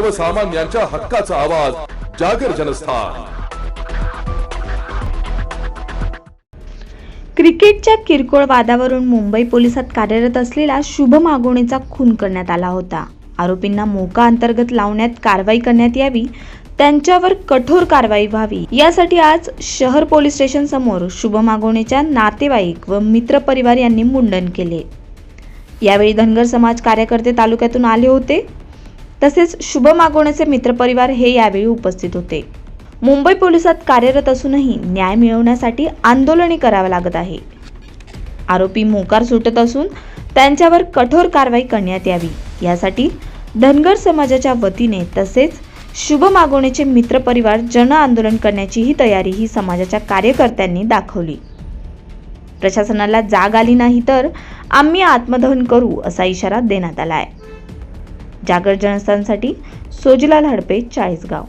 सर्वसामान्यांच्या हक्काचा आवाज जागर जनस्थान. क्रिकेटच्या किरकोळ वादावरून मुंबई पोलिसात कार्यरत असलेला शुभ मागवणेचा खून करण्यात आला होता. आरोपींना मोका अंतर्गत लावण्यात कारवाई करण्यात यावी त्यांच्यावर कठोर कारवाई व्हावी यासाठी आज शहर पोलीस स्टेशन समोर शुभ मागोणेच्या नातेवाईक व मित्रपरिवार यांनी मुंडन केले. यावेळी धनगर समाज कार्यकर्ते तालुक्यातून आले होते. तसेच शुभ मागवण्याचे मित्रपरिवार हे यावेळी उपस्थित होते. मुंबई पोलिसात कार्यरत असूनही न्याय मिळवण्यासाठी आंदोलने करावं लागत आहे. आरोपी मोकार सुटत असून त्यांच्यावर कठोर कारवाई करण्यात यावी. यासाठी धनगर समाजाच्या वतीने तसेच शुभ मागवण्याचे मित्रपरिवार जन आंदोलन करण्याचीही तयारी ही समाजाच्या कार्यकर्त्यांनी दाखवली. प्रशासनाला जाग आली नाही तर आम्ही आत्मदहन करू असा इशारा देण्यात आला आहे जागर जनस्थानसाठी सोजिलाल हडपे चाळीसगाव.